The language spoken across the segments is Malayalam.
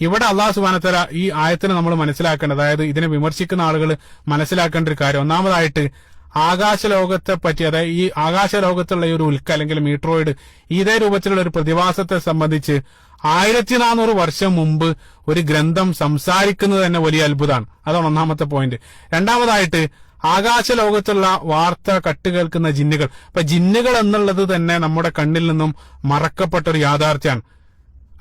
ഇവിടെ അള്ളാഹു സുബാനത്തല ഈ ആയത്തിന് നമ്മൾ മനസ്സിലാക്കേണ്ടത്. അതായത് ഇതിനെ വിമർശിക്കുന്ന ആളുകൾ മനസ്സിലാക്കേണ്ട ഒരു കാര്യം. ഒന്നാമതായിട്ട് ആകാശലോകത്തെ പറ്റി അതായത് ഈ ആകാശലോകത്തുള്ള ഈ ഒരു ഉൽക്ക അല്ലെങ്കിൽ മീട്രോയിഡ് ഇതേ രൂപത്തിലുള്ള ഒരു പ്രതിഭാസത്തെ സംബന്ധിച്ച് ആയിരത്തി നാനൂറ് വർഷം മുമ്പ് ഒരു ഗ്രന്ഥം സംസാരിക്കുന്നത് തന്നെ വലിയ അത്ഭുതമാണ്. അതാണ് ഒന്നാമത്തെ പോയിന്റ് രണ്ടാമതായിട്ട് ആകാശലോകത്തുള്ള വാർത്ത കട്ട് കേൾക്കുന്ന ജിന്നുകൾ. അപ്പൊ ജിന്നുകൾ എന്നുള്ളത് തന്നെ നമ്മുടെ കണ്ണിൽ നിന്നും മറക്കപ്പെട്ട ഒരു യാഥാർത്ഥ്യമാണ്.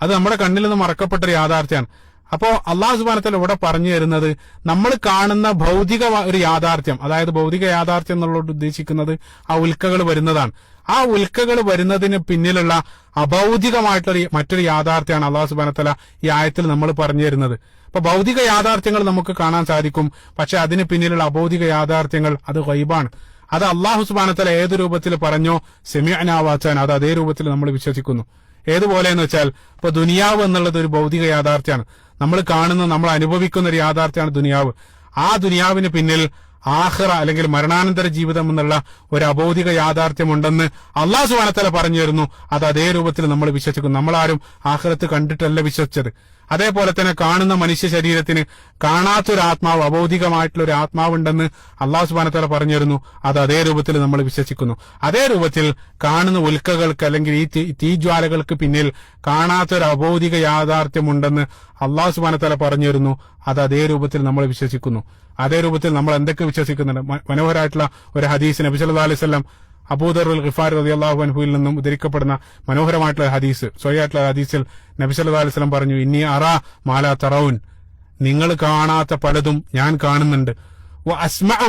അത് നമ്മുടെ കണ്ണിൽ നിന്ന് മറക്കപ്പെട്ട ഒരു യാഥാർത്ഥ്യമാണ്. അപ്പോ അള്ളാഹു സുബാനത്തിൽ ഇവിടെ പറഞ്ഞു തരുന്നത് നമ്മൾ കാണുന്ന ഭൗതിക ഒരു യാഥാർത്ഥ്യം അതായത് ഭൗതിക യാഥാർത്ഥ്യം എന്നുള്ളത് ഉദ്ദേശിക്കുന്നത് ആ ഉൽക്കകൾ വരുന്നതാണ്. ആ ഉൽക്കകൾ വരുന്നതിന് പിന്നിലുള്ള അഭൗതികമായിട്ടുള്ള ഒരു- മറ്റൊരു യാഥാർത്ഥ്യമാണ് അള്ളാഹു സുബാനത്തല ഈ ആയത്തിൽ നമ്മൾ പറഞ്ഞു തരുന്നത്. അപ്പൊ ഭൗതിക യാഥാർത്ഥ്യങ്ങൾ നമുക്ക് കാണാൻ സാധിക്കും പക്ഷെ അതിന് പിന്നിലുള്ള അഭൗതിക യാഥാർത്ഥ്യങ്ങൾ അത് ഗൈബാണ്. അത് അള്ളാഹു സുബാനത്തല ഏത് രൂപത്തിൽ പറഞ്ഞോ സെമിയനാവാച്ചാൻ അത് അതേ രൂപത്തിൽ നമ്മൾ വിശ്വസിക്കുന്നു. ഏതുപോലെ എന്ന് വെച്ചാൽ ഇപ്പൊ ദുനിയാവ് എന്നുള്ളത് ഒരു ഭൗതിക യാഥാർത്ഥ്യമാണ് നമ്മൾ കാണുന്ന നമ്മൾ അനുഭവിക്കുന്ന ഒരു യാഥാർത്ഥ്യമാണ് ദുനിയാവ്. ആ ദുനിയാവിന് പിന്നിൽ ആഹ്റ അല്ലെങ്കിൽ മരണാനന്തര ജീവിതം എന്നുള്ള ഒരു അബൗദിക യാഥാർത്ഥ്യമുണ്ടെന്ന് അള്ളാഹു സുബാനത്തല പറഞ്ഞു തരുന്നു. അത് അതേ രൂപത്തിൽ നമ്മൾ വിശ്വസിക്കുന്നു. നമ്മളാരും ആഹ്റത്ത് കണ്ടിട്ടല്ല വിശ്വസിച്ചത്. അതേപോലെ തന്നെ കാണുന്ന മനുഷ്യ ശരീരത്തിന് കാണാത്തൊരു ആത്മാവ് ഒരു ആത്മാവുണ്ടെന്ന് അള്ളാഹു സുബാനത്തോല പറഞ്ഞിരുന്നു. അത് അതേ രൂപത്തിൽ നമ്മൾ വിശ്വസിക്കുന്നു. അതേ രൂപത്തിൽ കാണുന്ന ഉൽക്കകൾക്ക് അല്ലെങ്കിൽ ഈ തീജ്വാലകൾക്ക് പിന്നിൽ കാണാത്തൊരു അബൗദിക യാഥാർത്ഥ്യമുണ്ടെന്ന് അള്ളാഹു സുബാനത്തോല പറഞ്ഞിരുന്നു. അത് അതേ രൂപത്തിൽ നമ്മൾ വിശ്വസിക്കുന്നു. അതേ രൂപത്തിൽ നമ്മൾ എന്തൊക്കെ വിശ്വസിക്കുന്നുണ്ട്? മനോഹരായിട്ടുള്ള ഒരു ഹദീസ് നബി സല്ലല്ലാഹു അലൈഹി വസല്ലം അബൂദർ അൽ ഖിഫാർ അള്ളാഹു അൻഹുവിൽ നിന്നും ഉദ്ധരിക്കപ്പെടുന്ന മനോഹരമായിട്ടുള്ള ഹദീസ് സ്വയായിട്ടുള്ള ഹദീസിൽ നബി സല്ലല്ലാഹു അലൈഹി വസല്ലം പറഞ്ഞു ഇനി അറാ മാല തറൌൻ നിങ്ങൾ കാണാത്ത പലതും ഞാൻ കാണുന്നുണ്ട്.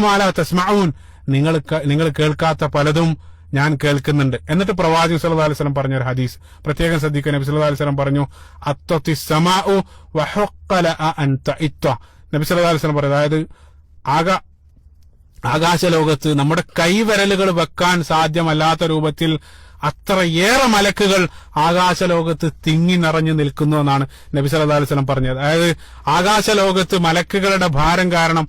മാല തസ്മഊൻ. നിങ്ങൾ നിങ്ങൾ കേൾക്കാത്ത പലതും ഞാൻ കേൾക്കുന്നുണ്ട്. എന്നിട്ട് പ്രവാചകൻ സല്ലു അലൈഹി സ്വലം പറഞ്ഞ ഒരു ഹദീസ്. പ്രത്യേകം ശ്രദ്ധിക്കുക നബി സല്ലു അലൈഹി സ്വലം പറഞ്ഞു തഇത്വ നബി സല്ലു അലൈഹി സ്വലം പറഞ്ഞു അതായത് ആക ആകാശലോകത്ത് നമ്മുടെ കൈവിരലുകൾ വെക്കാൻ സാധ്യമല്ലാത്ത രൂപത്തിൽ അത്രയേറെ മലക്കുകൾ ആകാശലോകത്ത് തിങ്ങി നിറഞ്ഞു നിൽക്കുന്നു എന്നാണ് നബി സല്ലല്ലാഹു അലൈഹി വസല്ലം പറഞ്ഞത്. അതായത് ആകാശലോകത്ത് മലക്കുകളുടെ ഭാരം കാരണം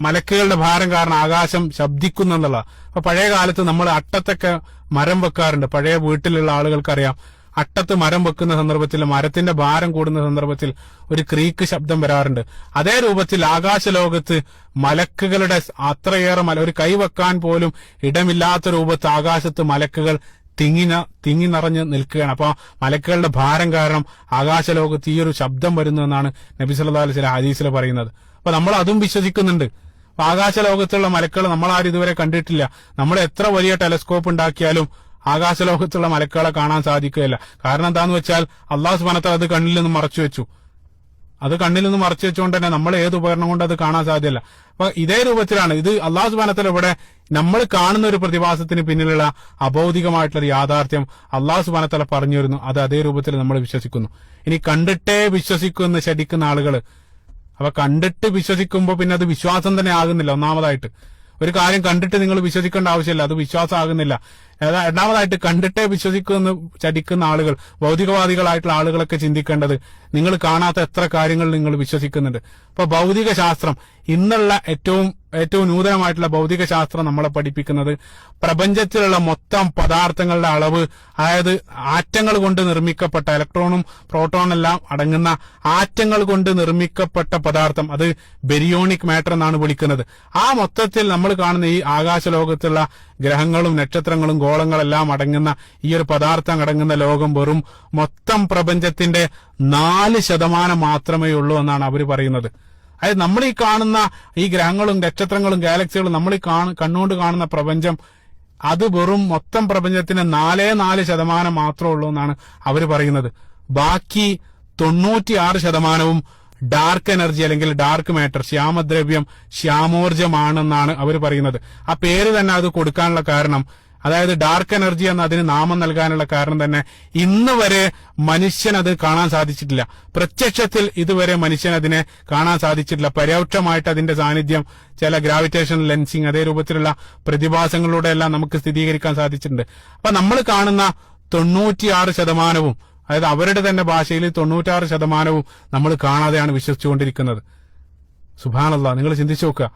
മലക്കുകളുടെ ഭാരം കാരണം ആകാശം ശബ്ദിക്കുന്നു എന്നുള്ള അപ്പൊ പഴയ കാലത്ത് നമ്മൾ അട്ടത്തൊക്കെ മരം വെക്കാറുണ്ട്. പഴയ വീട്ടിലുള്ള ആളുകൾക്കറിയാം അട്ടത്ത് മരം വെക്കുന്ന സന്ദർഭത്തിൽ മരത്തിന്റെ ഭാരം കൂടുന്ന സന്ദർഭത്തിൽ ഒരു ക്രീക്ക് ശബ്ദം വരാറുണ്ട്. അതേ രൂപത്തിൽ ആകാശലോകത്ത് മലക്കുകളുടെ അത്രയേറെ മല ഒരു കൈവെക്കാൻ പോലും ഇടമില്ലാത്ത രൂപത്ത് ആകാശത്ത് മലക്കുകൾ തിങ്ങി ന- തിങ്ങി നിറഞ്ഞ് നിൽക്കുകയാണ്. അപ്പൊ മലക്കുകളുടെ ഭാരം കാരണം ആകാശലോകത്ത് ഈ ഒരു ശബ്ദം വരുന്നു എന്നാണ് നബി സല്ലല്ലാഹു അലൈഹി ഹദീസിൽ പറയുന്നത്. അപ്പൊ നമ്മൾ അതും വിശ്വസിക്കുന്നുണ്ട്. ആകാശ ആകാശലോകത്തുള്ള മലക്കുകൾ നമ്മൾ ആരും ഇതുവരെ കണ്ടിട്ടില്ല. നമ്മൾ എത്ര വലിയ ടെലസ്കോപ്പ് ഉണ്ടാക്കിയാലും ആകാശലോകത്തുള്ള മലക്കുകളെ കാണാൻ സാധിക്കുകയില്ല. കാരണം എന്താന്ന് വെച്ചാൽ അള്ളാഹു സുബാനത്തെ അത് കണ്ണിൽ നിന്ന് മറച്ചു വെച്ചു. അത് കണ്ണിൽ നിന്ന് മറച്ചു വെച്ചുകൊണ്ട് തന്നെ നമ്മൾ ഏത് ഉപകരണം കൊണ്ട് അത് കാണാൻ സാധ്യമല്ല അപ്പൊ ഇതേ രൂപത്തിലാണ് ഇത് അള്ളാഹു സുബാനത്തൽ ഇവിടെ നമ്മൾ കാണുന്ന ഒരു പ്രതിഭാസത്തിന് പിന്നിലുള്ള അബൗദികമായിട്ടുള്ള യാഥാർത്ഥ്യം അള്ളാഹു സുബാനത്തല പറഞ്ഞു വരുന്നു. അത് അതേ രൂപത്തിൽ നമ്മൾ വിശ്വസിക്കുന്നു. ഇനി കണ്ടിട്ടേ വിശ്വസിക്കൂ എന്ന് ശടിക്കുന്ന ആളുകൾ. അപ്പൊ കണ്ടിട്ട് വിശ്വസിക്കുമ്പോൾ പിന്നെ അത് വിശ്വാസം തന്നെ ആകുന്നില്ല ഒന്നാമതായിട്ട്. ഒരു കാര്യം കണ്ടിട്ട് നിങ്ങൾ വിശ്വസിക്കേണ്ട ആവശ്യമില്ല. അത് വിശ്വാസം ആകുന്നില്ല. രണ്ടാമതായിട്ട് കണ്ടിട്ടേ വിശ്വസിക്കുന്ന ചതിക്കുന്ന ആളുകൾ ഭൗതികവാദികളായിട്ടുള്ള ആളുകളൊക്കെ ചിന്തിക്കേണ്ടത് നിങ്ങൾ കാണാത്ത എത്ര കാര്യങ്ങൾ നിങ്ങൾ വിശ്വസിക്കുന്നുണ്ട്. അപ്പൊ ഭൗതിക ശാസ്ത്രം ഇന്നുള്ള ഏറ്റവും ഏറ്റവും നൂതനമായിട്ടുള്ള ഭൗതിക ശാസ്ത്രം നമ്മളെ പഠിപ്പിക്കുന്നത് പ്രപഞ്ചത്തിലുള്ള മൊത്തം പദാർത്ഥങ്ങളുടെ അളവ് അതായത് ആറ്റങ്ങൾ കൊണ്ട് നിർമ്മിക്കപ്പെട്ട ഇലക്ട്രോണും പ്രോട്ടോണും എല്ലാം അടങ്ങുന്ന ആറ്റങ്ങൾ കൊണ്ട് നിർമ്മിക്കപ്പെട്ട പദാർത്ഥം അത് ബെരിയോണിക് മാറ്റർ എന്നാണ് വിളിക്കുന്നത്. ആ മൊത്തത്തിൽ നമ്മൾ കാണുന്ന ഈ ആകാശലോകത്തുള്ള ഗ്രഹങ്ങളും നക്ഷത്രങ്ങളും ഗോളങ്ങളെല്ലാം അടങ്ങുന്ന ഈ ഒരു പദാർത്ഥം അടങ്ങുന്ന ലോകം വെറും മൊത്തം പ്രപഞ്ചത്തിന്റെ നാല് ശതമാനം മാത്രമേ ഉള്ളൂ എന്നാണ് അവർ പറയുന്നത്. അതായത് നമ്മൾ ഈ കാണുന്ന ഈ ഗ്രഹങ്ങളും നക്ഷത്രങ്ങളും ഗാലക്സികളും നമ്മൾ ഈ കാണു കണ്ണുകൊണ്ട് കാണുന്ന പ്രപഞ്ചം അത് വെറും മൊത്തം പ്രപഞ്ചത്തിന് നാലേ നാല് ശതമാനം മാത്രമേ ഉള്ളൂ എന്നാണ് അവർ പറയുന്നത്. ബാക്കി തൊണ്ണൂറ്റിയാറ് ശതമാനവും ഡാർക്ക് എനർജി അല്ലെങ്കിൽ ഡാർക്ക് മാറ്റർ ശ്യാമദ്രവ്യം ശ്യാമോർജമാണെന്നാണ് അവർ പറയുന്നത്. ആ പേര് തന്നെ അത് കൊടുക്കാനുള്ള കാരണം അതായത് ഡാർക്ക് എനർജി എന്ന അതിന് നാമം നൽകാനുള്ള കാരണം തന്നെ ഇന്ന് വരെ മനുഷ്യൻ അത് കാണാൻ സാധിച്ചിട്ടില്ല. പ്രത്യക്ഷത്തിൽ ഇതുവരെ മനുഷ്യൻ അതിനെ കാണാൻ സാധിച്ചിട്ടില്ല. പരോക്ഷമായിട്ട് അതിന്റെ സാന്നിധ്യം ചില ഗ്രാവിറ്റേഷൻ ലെൻസിങ് അതേ രൂപത്തിലുള്ള പ്രതിഭാസങ്ങളിലൂടെ എല്ലാം നമുക്ക് സ്ഥിരീകരിക്കാൻ സാധിച്ചിട്ടുണ്ട്. അപ്പൊ നമ്മൾ കാണുന്ന തൊണ്ണൂറ്റിയാറ് ശതമാനവും അതായത് അവരുടെ തന്നെ ഭാഷയിൽ തൊണ്ണൂറ്റാറ് ശതമാനവും നമ്മൾ കാണാതെയാണ് വിശ്വസിച്ചുകൊണ്ടിരിക്കുന്നത്. സുഭാനല്ല നിങ്ങൾ ചിന്തിച്ചു നോക്കുക.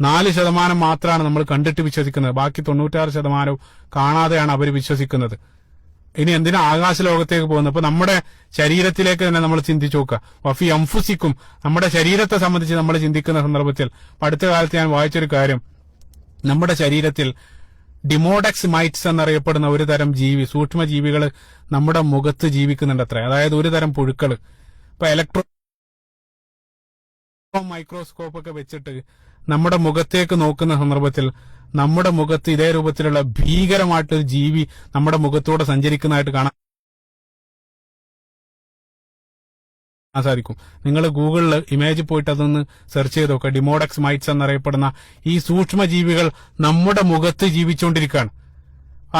നാല് ശതമാനം മാത്രമാണ് നമ്മൾ കണ്ടിട്ട് വിശ്വസിക്കുന്നത്. ബാക്കി തൊണ്ണൂറ്റാറ് ശതമാനവും കാണാതെയാണ് അവർ വിശ്വസിക്കുന്നത്. ഇനി എന്തിനാ ആകാശ ലോകത്തേക്ക് പോകുന്നത്? അപ്പൊ നമ്മുടെ ശരീരത്തിലേക്ക് തന്നെ നമ്മൾ ചിന്തിച്ചു നോക്കുക. വഫി അംഫുസിക്കും നമ്മുടെ ശരീരത്തെ സംബന്ധിച്ച് നമ്മൾ ചിന്തിക്കുന്ന സന്ദർഭത്തിൽ അടുത്ത കാലത്ത് ഞാൻ വായിച്ചൊരു കാര്യം. നമ്മുടെ ശരീരത്തിൽ ഡിമോഡക്സ് മൈറ്റ്സ് എന്നറിയപ്പെടുന്ന ഒരു തരം ജീവി സൂക്ഷ്മ ജീവികൾ നമ്മുടെ മുഖത്ത് ജീവിക്കുന്നുണ്ട് അത്ര അതായത് ഒരു തരം പുഴുക്കൾ. ഇപ്പൊ ഇലക്ട്രോ മൈക്രോസ്കോപ്പ് ഒക്കെ വെച്ചിട്ട് നമ്മുടെ മുഖത്തേക്ക് നോക്കുന്ന സന്ദർഭത്തിൽ നമ്മുടെ മുഖത്ത് ഇതേ രൂപത്തിലുള്ള ഭീകരമായിട്ടൊരു ജീവി നമ്മുടെ മുഖത്തൂടെ സഞ്ചരിക്കുന്നതായിട്ട് കാണാൻ സാധിക്കും നിങ്ങൾ ഗൂഗിളിൽ ഇമേജ് പോയിട്ട് അതൊന്ന് സെർച്ച് ചെയ്ത് നോക്കുക ഡിമോഡക്സ് മൈറ്റ്സ് എന്നറിയപ്പെടുന്ന ഈ സൂക്ഷ്മജീവികൾ നമ്മുടെ മുഖത്ത് ജീവിച്ചുകൊണ്ടിരിക്കുകയാണ്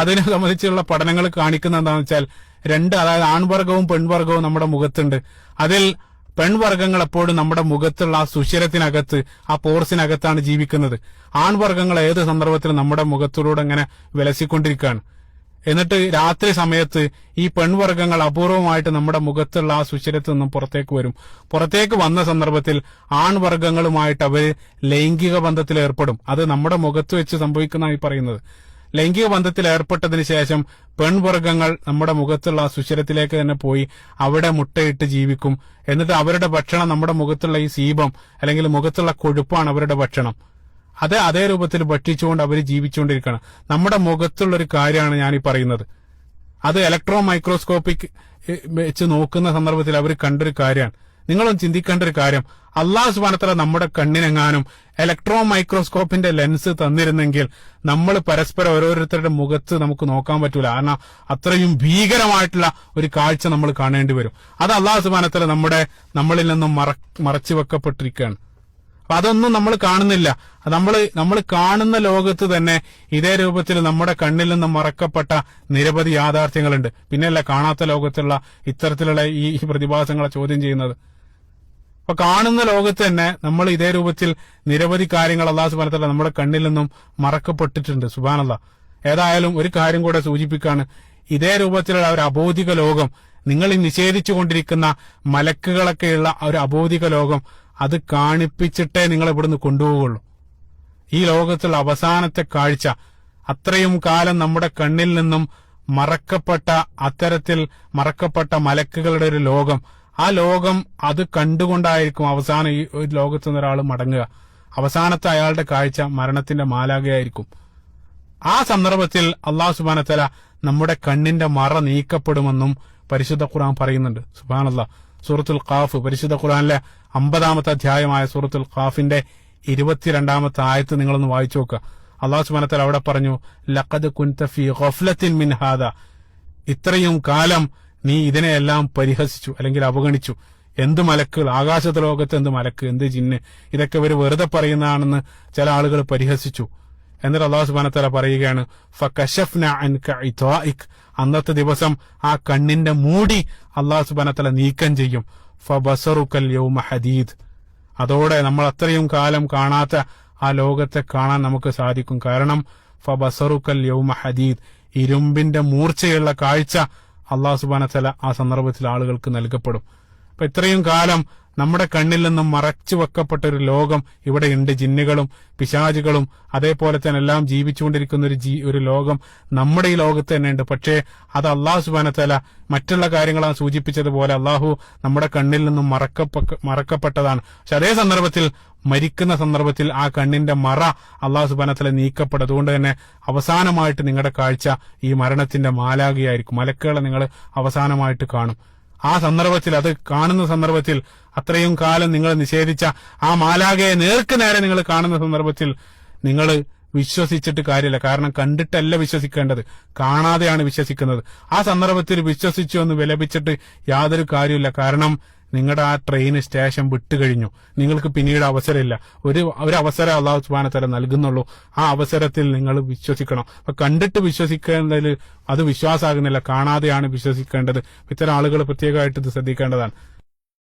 അതിനെ സംബന്ധിച്ചുള്ള പഠനങ്ങൾ കാണിക്കുന്ന എന്താണെന്ന് വെച്ചാൽ രണ്ട് അതായത് ആൺവർഗവും പെൺവർഗവും നമ്മുടെ മുഖത്തുണ്ട്. അതിൽ പെൺവർഗങ്ങൾ എപ്പോഴും നമ്മുടെ മുഖത്തുള്ള ആ സുഷിരത്തിനകത്ത് ആ പോർസിനകത്താണ് ജീവിക്കുന്നത്. ആൺവർഗങ്ങൾ ഏത് സന്ദർഭത്തിലും നമ്മുടെ മുഖത്തിലൂടെ ഇങ്ങനെ വിലസിക്കൊണ്ടിരിക്കുകയാണ് എന്നിട്ട് രാത്രി സമയത്ത് ഈ പെൺവർഗങ്ങൾ അപൂർവമായിട്ട് നമ്മുടെ മുഖത്തുള്ള ആ സുഷിരത്ത് നിന്നും പുറത്തേക്ക് വരും. പുറത്തേക്ക് വന്ന സന്ദർഭത്തിൽ ആൺവർഗങ്ങളുമായിട്ട് അവർ ലൈംഗിക ബന്ധത്തിൽ ഏർപ്പെടും. അത് നമ്മുടെ മുഖത്ത് വെച്ച് സംഭവിക്കുന്നതായി പറയുന്നത്. ലൈംഗിക ബന്ധത്തിൽ ഏർപ്പെട്ടതിന് ശേഷം പെൺവർഗങ്ങൾ നമ്മുടെ മുഖത്തുള്ള സുഷിരത്തിലേക്ക് തന്നെ പോയി അവിടെ മുട്ടയിട്ട് ജീവിക്കും. എന്നിട്ട് അവരുടെ ഭക്ഷണം നമ്മുടെ മുഖത്തുള്ള ഈ സീപം അല്ലെങ്കിൽ മുഖത്തുള്ള കൊഴുപ്പാണ് അവരുടെ ഭക്ഷണം. അത് അതേ രൂപത്തിൽ ഭക്ഷിച്ചുകൊണ്ട് അവർ ജീവിച്ചുകൊണ്ടിരിക്കുകയാണ്. നമ്മുടെ മുഖത്തുള്ള ഒരു കാര്യമാണ് ഞാൻ ഈ പറയുന്നത്. അത് ഇലക്ട്രോ മൈക്രോസ്കോപ്പിക് വെച്ച് നോക്കുന്ന സന്ദർഭത്തിൽ അവർ കണ്ടൊരു കാര്യമാണ്. നിങ്ങളും ചിന്തിക്കേണ്ട ഒരു കാര്യം. അള്ളാഹു സുബാനത്തല നമ്മുടെ കണ്ണിനെങ്ങാനും ഇലക്ട്രോ മൈക്രോസ്കോപ്പിന്റെ ലെൻസ് തന്നിരുന്നെങ്കിൽ നമ്മൾ പരസ്പരം ഓരോരുത്തരുടെ മുഖത്ത് നമുക്ക് നോക്കാൻ പറ്റൂല. കാരണം അത്രയും ഭീകരമായിട്ടുള്ള ഒരു കാഴ്ച നമ്മൾ കാണേണ്ടി വരും. അത് അള്ളാഹു സുബാനത്തല നമ്മുടെ നമ്മളിൽ നിന്നും മറ മറച്ചു വെക്കപ്പെട്ടിരിക്കുകയാണ് അപ്പൊ അതൊന്നും നമ്മൾ കാണുന്നില്ല. നമ്മൾ നമ്മൾ കാണുന്ന ലോകത്ത് തന്നെ ഇതേ രൂപത്തിൽ നമ്മുടെ കണ്ണിൽ നിന്ന് മറക്കപ്പെട്ട നിരവധി യാഥാർത്ഥ്യങ്ങളുണ്ട്. പിന്നെയല്ല കാണാത്ത ലോകത്തുള്ള ഇത്തരത്തിലുള്ള ഈ പ്രതിഭാസങ്ങളെ ചോദ്യം ചെയ്യുന്നത്. അപ്പൊ കാണുന്ന ലോകത്ത് തന്നെ നമ്മൾ ഇതേ രൂപത്തിൽ നിരവധി കാര്യങ്ങൾ അള്ളാഹു സുബാനത്തല്ല നമ്മുടെ കണ്ണിൽ നിന്നും മറക്കപ്പെട്ടിട്ടുണ്ട്. സുബാനല്ല ഏതായാലും ഒരു കാര്യം കൂടെ സൂചിപ്പിക്കാണ്. ഇതേ രൂപത്തിലുള്ള ഒരു അബോധിക ലോകം നിങ്ങൾ ഈ നിഷേധിച്ചുകൊണ്ടിരിക്കുന്ന മലക്കുകളൊക്കെയുള്ള ഒരു അബോധിക ലോകം അത് കാണിപ്പിച്ചിട്ടേ നിങ്ങൾ ഇവിടുന്ന് കൊണ്ടുപോകുള്ളൂ ഈ ലോകത്തുള്ള അവസാനത്തെ കാഴ്ച അത്രയും കാലം നമ്മുടെ കണ്ണിൽ നിന്നും മറക്കപ്പെട്ട അത്തരത്തിൽ മറക്കപ്പെട്ട മലക്കുകളുടെ ഒരു ലോകം. ആ ലോകം അത് കണ്ടുകൊണ്ടായിരിക്കും അവസാനം ഈ ലോകത്തു നിന്ന് ഒരാൾ മടങ്ങുക. അവസാനത്തെ അയാളുടെ കാഴ്ച മരണത്തിന്റെ മാലാകയായിരിക്കും ആ സന്ദർഭത്തിൽ അള്ളാഹു സുബാനത്തല നമ്മുടെ കണ്ണിന്റെ മറ നീക്കപ്പെടുമെന്നും പരിശുദ്ധ ഖുർആൻ പറയുന്നുണ്ട്. സുബാനല്ല സൂറത്തുൽ ഖാഫ് പരിശുദ്ധ ഖുർആനിലെ അമ്പതാമത്തെ അധ്യായമായ സൂറത്തുൽ ഖാഫിന്റെ ഇരുപത്തിരണ്ടാമത്തെ ആയത്ത് നിങ്ങളൊന്ന് വായിച്ചു നോക്കുക. അള്ളാഹു സുബാനത്തൽ അവിടെ പറഞ്ഞു ലഖദ് കുൻതഫി ഗഫ്ലത്തിൻ മിൻഹാദ ഇത്രയും കാലം നീ ഇതിനെയെല്ലാം പരിഹസിച്ചു അല്ലെങ്കിൽ അവഗണിച്ചു. എന്ത് മലക്കുകൾ? ആകാശത്ത് ലോകത്ത് എന്ത് മലക്ക്? എന്ത് ജിന്ന്? ഇതൊക്കെ ഇവർ വെറുതെ പറയുന്നതാണെന്ന് ചില ആളുകൾ പരിഹസിച്ചു. എന്നിട്ട് അള്ളാഹു സുബാനത്തല പറയുകയാണ് അന്നത്തെ ദിവസം ആ കണ്ണിന്റെ മൂടി അള്ളാഹു സുബാനത്തല നീക്കം ചെയ്യും. ഫബസറുക്കൽ യൗമ ഹദീദ്. അതോടെ നമ്മൾ അത്രയും കാലം കാണാത്ത ആ ലോകത്തെ കാണാൻ നമുക്ക് സാധിക്കും. കാരണം ഫബസറുക്കൽ യൗമ ഹദീദ്. ഇരുമ്പിന്റെ മൂർച്ചയുള്ള കാഴ്ച അള്ളാഹു സുബാനത്തല ആ സന്ദർഭത്തിൽ ആളുകൾക്ക് നൽകപ്പെടും. അപ്പൊ ഇത്രയും കാലം നമ്മുടെ കണ്ണിൽ നിന്നും മറച്ചു വെക്കപ്പെട്ട ഒരു ലോകം ഇവിടെയുണ്ട് ജിന്നുകളും പിശാചുകളും അതേപോലെ തന്നെ എല്ലാം ജീവിച്ചുകൊണ്ടിരിക്കുന്ന ഒരു ഒരു ലോകം നമ്മുടെ ഈ ലോകത്ത് തന്നെ ഉണ്ട്. പക്ഷേ അത് അള്ളാഹു സുബാനത്തല മറ്റുള്ള കാര്യങ്ങളാണ് സൂചിപ്പിച്ചതുപോലെ അള്ളാഹു നമ്മുടെ കണ്ണിൽ നിന്നും മറക്കപ്പ മറക്കപ്പെട്ടതാണ്. പക്ഷെ അതേ സന്ദർഭത്തിൽ മരിക്കുന്ന സന്ദർഭത്തിൽ ആ കണ്ണിന്റെ മറ അള്ളാഹു സുബാനത്തല നീക്കപ്പെടും അതുകൊണ്ട് തന്നെ അവസാനമായിട്ട് നിങ്ങളുടെ കാഴ്ച ഈ മരണത്തിന്റെ മാലാകിയായിരിക്കും മലക്കുകളെ നിങ്ങൾ അവസാനമായിട്ട് കാണും. ആ സന്ദർഭത്തിൽ അത് കാണുന്ന സന്ദർഭത്തിൽ അത്രയും കാലം നിങ്ങൾ നിഷേധിച്ച ആ മാലാകയെ നേർക്ക് നേരെ നിങ്ങൾ കാണുന്ന സന്ദർഭത്തിൽ നിങ്ങൾ വിശ്വസിച്ചിട്ട് കാര്യമില്ല. കാരണം കണ്ടിട്ടല്ല വിശ്വസിക്കേണ്ടത്. കാണാതെയാണ് വിശ്വസിക്കുന്നത്. ആ സന്ദർഭത്തിൽ വിശ്വസിച്ചു എന്ന് വിലപിച്ചിട്ട് യാതൊരു കാര്യമില്ല കാരണം നിങ്ങളുടെ ആ ട്രെയിൻ സ്റ്റേഷൻ വിട്ടു കഴിഞ്ഞു നിങ്ങൾക്ക് പിന്നീട് അവസരമില്ല. ഒരു ഒരു അവസരം അള്ളാഹു സുബാനത്തല നൽകുന്നുള്ളൂ. ആ അവസരത്തിൽ നിങ്ങൾ വിശ്വസിക്കണം. അപ്പൊ കണ്ടിട്ട് വിശ്വസിക്കേണ്ടതിൽ അത് വിശ്വാസമാകുന്നില്ല കാണാതെയാണ് വിശ്വസിക്കേണ്ടത്. ഇത്തരം ആളുകൾ പ്രത്യേകമായിട്ട് ഇത് ശ്രദ്ധിക്കേണ്ടതാണ്.